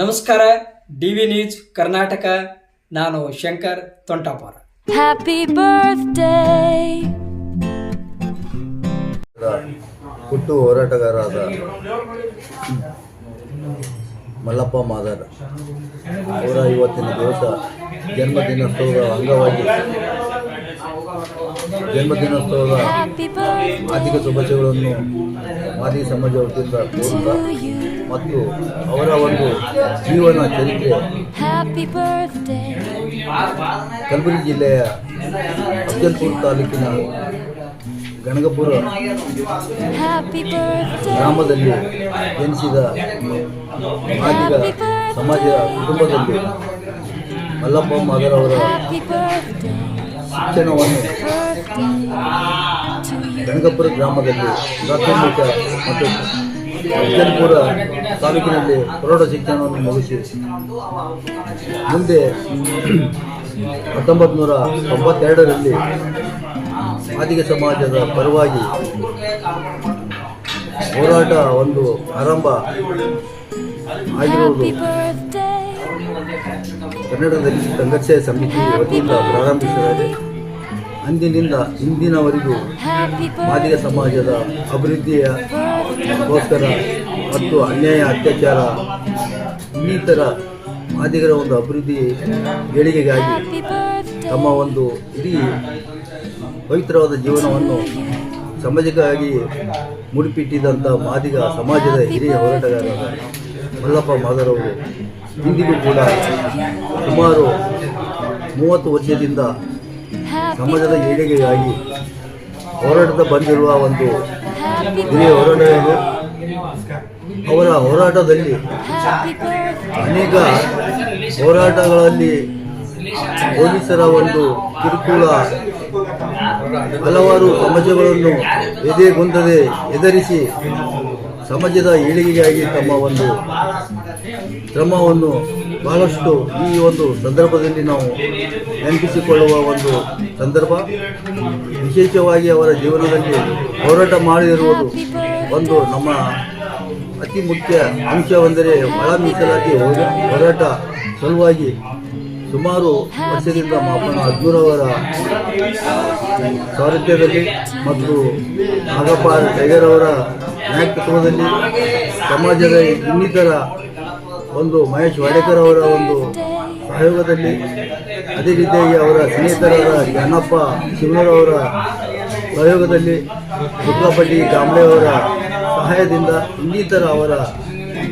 ನಮಸ್ಕಾರ D V news Karnataka. ನಾನು Shankar ತೊಂಟಾಪುರ. Happy birthday ಹುಟ್ಟು ಹೋರಾಟಗಾರರಾದ ಮಲ್ಲಪ್ಪ ಮಾದರ್ ಅವರ ಇವತ್ತಿನ ದಿವಸ ಜನ್ಮದಿನೋತ್ಸವದ ಅಂಗವಾಗಿ ಜನ್ಮದಿನೋತ್ಸವದ ಆರ್ಥಿಕ ಶುಭಾಶಯಗಳನ್ನು ಮಾಜಿ ಸಮಾಜ ವತಿಯಿಂದ ಮತ್ತು ಅವರ ಒಂದು ಜೀವನ ಚರಿತ್ರೆ. ಕಲಬುರಗಿ ಜಿಲ್ಲೆಯ ಅಫಜಲ್ಪುರ ತಾಲೂಕಿನ ಗಣಗಪುರ. ಗ್ರಾಮದಲ್ಲಿ ಜನಿಸಿದ ಮಾದಿಗ ಸಮಾಜ ಕುಟುಂಬದಲ್ಲಿ ಮಲ್ಲಪ್ಪ ಮಾದರವರ. ಶಿಕ್ಷಣವನ್ನು ಗಣಗಪುರ ಗ್ರಾಮದಲ್ಲಿ ಪ್ರಾಥಮಿಕ ಮತ್ತು ಅಜ್ಜನಪುರ ತಾಲೂಕಿನಲ್ಲಿ ಪ್ರೌಢ ಶಿಕ್ಷಣವನ್ನು ಮುಗಿಸಿ ಮುಂದೆ ಹತ್ತೊಂಬತ್ತು ನೂರ ತೊಂಬತ್ತೆರಡರಲ್ಲಿ ಆದಿಗ ಸಮಾಜದ ಪರವಾಗಿ ಹೋರಾಟ ಒಂದು ಆರಂಭ ಆಗಿರುವುದು ಕನ್ನಡದಲ್ಲಿ ಸಂಘರ್ಷ ಸಮಿತಿ ವತಿಯಿಂದ ಪ್ರಾರಂಭಿಸಿದ್ದಾರೆ ಅಂದಿನಿಂದ ಇಂದಿನವರೆಗೂ ಮಾದಿಗ ಸಮಾಜದ ಅಭಿವೃದ್ಧಿಯ ಗೋಸ್ಕರ ಮತ್ತು ಅನ್ಯಾಯ ಅತ್ಯಾಚಾರ ಇನ್ನಿತರ ಮಾದಿಗರ ಒಂದು ಅಭಿವೃದ್ಧಿ ಏಳಿಗೆಗಾಗಿ ತಮ್ಮ ಒಂದು ಇಡೀ ಪವಿತ್ರವಾದ ಜೀವನವನ್ನು ಸಮಾಜಕ್ಕಾಗಿ ಮುಡಿಪಿಟ್ಟಿದ್ದಂಥ ಮಾದಿಗ ಸಮಾಜದ ಹಿರಿಯ ಹೋರಾಟಗಾರರ ಮಲ್ಲಪ್ಪ ಮಾದರವರು ಇಂದಿಗೂ ಕೂಡ ಸುಮಾರು ಮೂವತ್ತು ವರ್ಷದಿಂದ ಸಮಾಜದ ಏಳಿಗೆಗಾಗಿ ಹೋರಾಟದ ಬಂದಿರುವ ಒಂದು ಹಿರಿಯ ಹೋರಾಟಗಾರರು ಅವರ ಹೋರಾಟದಲ್ಲಿ ಅನೇಕ ಹೋರಾಟಗಳಲ್ಲಿ ಪೊಲೀಸರ ಒಂದು ಕಿರುಕುಳ ಹಲವಾರು ಸಮಸ್ಯೆಗಳನ್ನು ಎದೆಗೊಂದದೆ ಎದುರಿಸಿ ಸಮಾಜದ ಏಳಿಗೆಗಾಗಿ ತಮ್ಮ ಒಂದು ಶ್ರಮವನ್ನು ಬಹಳಷ್ಟು ಈ ಒಂದು ಸಂದರ್ಭದಲ್ಲಿ ನಾವು ನೆನಪಿಸಿಕೊಳ್ಳುವ ಒಂದು ಸಂದರ್ಭ. ವಿಶೇಷವಾಗಿ ಅವರ ಜೀವನದಲ್ಲಿ ಹೋರಾಟ ಮಾಡಿರುವುದು ಒಂದು ನಮ್ಮ ಅತಿ ಮುಖ್ಯ ಅಂಶವೆಂದರೆ ಒಳ ಮೀಸಲಾತಿ ಹೋರಾ- ಹೋರಾಟ ಸಲುವಾಗಿ ಸುಮಾರು ವರ್ಷದಿಂದ ಮಾಪನ ಅಜ್ಜೂರವರ ಸಾರಥ್ಯದಲ್ಲಿ ಮತ್ತು ನಾಗಪ್ಪ ಟೈಗರ್ ಅವರ ನಾಯಕತ್ವದಲ್ಲಿ ಸಮಾಜದ ಇನ್ನಿತರ ಒಂದು ಮಹೇಶ್ ವಾಡೇಕರ್ ಅವರ ಒಂದು ಸಹಯೋಗದಲ್ಲಿ ಅದೇ ರೀತಿಯಾಗಿ ಅವರ ಸ್ನೇಹಿತರಾದ ಜಾನಪ್ಪ ಶಿವರವರ ಸಹಯೋಗದಲ್ಲಿ ದುರ್ಗಾಪಟ್ಟಿ ಕಾಂಬ್ಳೆ ಅವರ ಸಹಾಯದಿಂದ ಇನ್ನಿತರ ಅವರ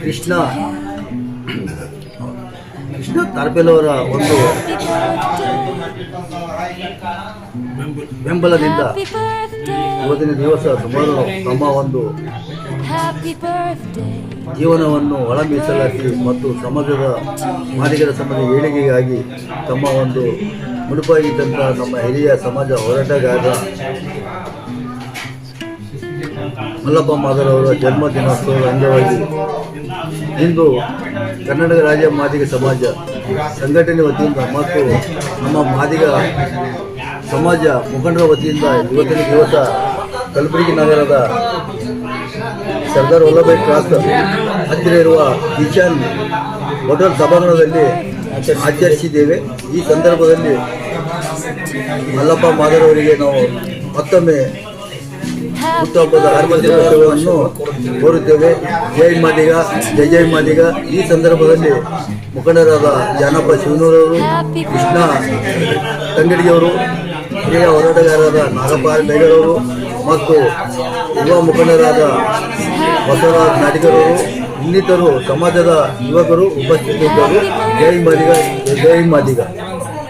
ಕೃಷ್ಣ ಅವರ ಒಂದು ಬೆಂಬಲದಿಂದ. ಇವತ್ತಿನ ದಿವಸ ಸುಮಾರು ತಮ್ಮ ಒಂದು. ಜೀವನವನ್ನು ಒಳ ಮೀಸಲಾತಿ ಮತ್ತು ಸಮಾಜದ ಮಾದಿಗರ ಸಮಾಜ ಏಳಿಗೆಗಾಗಿ ತಮ್ಮ ಒಂದು ಮುಡುಪಾಗಿದ್ದಂಥ ನಮ್ಮ ಹಿರಿಯ ಸಮಾಜ ಹೋರಾಟಗಾರ ಮಲ್ಲಪ್ಪ ಮಾದರವರ ಜನ್ಮದಿನೋತ್ಸವದ ಜನ್ಮ ದಿನೋತ್ಸವದ ಅಂಗವಾಗಿ ಇಂದು ಕರ್ನಾಟಕ ರಾಜ್ಯ ಮಾದಿಗ ಸಮಾಜ ಸಂಘಟನೆ ವತಿಯಿಂದ ಮತ್ತು ನಮ್ಮ ಮಾದಿಗ ಸಮಾಜ ಮುಖಂಡರ ವತಿಯಿಂದ ಇವತ್ತಿನ ದಿವಸ ಕಲಬುರಗಿ ನಗರದ ಸರ್ದಾರ್ ವಲ್ಲಭಾಯಿ ಕ್ರಾಸ್ ಹತ್ತಿರ ಇರುವ ಈಶಾನ್ ಹೋಟೆಲ್ ಸಭಾಂಗಣದಲ್ಲಿ ಆಚರಿಸಿದ್ದೇವೆ. ಈ ಸಂದರ್ಭದಲ್ಲಿ ಮಲ್ಲಪ್ಪ ಮಾದರವರಿಗೆ ನಾವು ಮತ್ತೊಮ್ಮೆ ಹುಟ್ಟುಹಬ್ಬದ ಶುಭಾಶಯಗಳನ್ನು ಕೋರುತ್ತೇವೆ. ಜೈ ಮಾದಿಗ, ಜೈ ಜೈ ಮಾದಿಗ. ಈ ಸಂದರ್ಭದಲ್ಲಿ ಮುಖಂಡರಾದ ಜಾನಪ್ಪ ಶಿವನೂರವರು, ಕೃಷ್ಣ ತಂಗಡಿಯವರು, ಹಿರಿಯ ಹೋರಾಟಗಾರರಾದ ನಾಗಪ್ಪ ಬೇಗರವರು ಮತ್ತು ಯುವ ಮುಖಂಡರಾದ ಬಸವರಾಜ್ ನಾಡಿಗರವರು ಇನ್ನಿತರು ಸಮಾಜದ ಯುವಕರು ಉಪಸ್ಥಿತರಿದ್ದರು ಜೈ ಮಾದಿಗ ಜೈ ಮಾದಿಗ.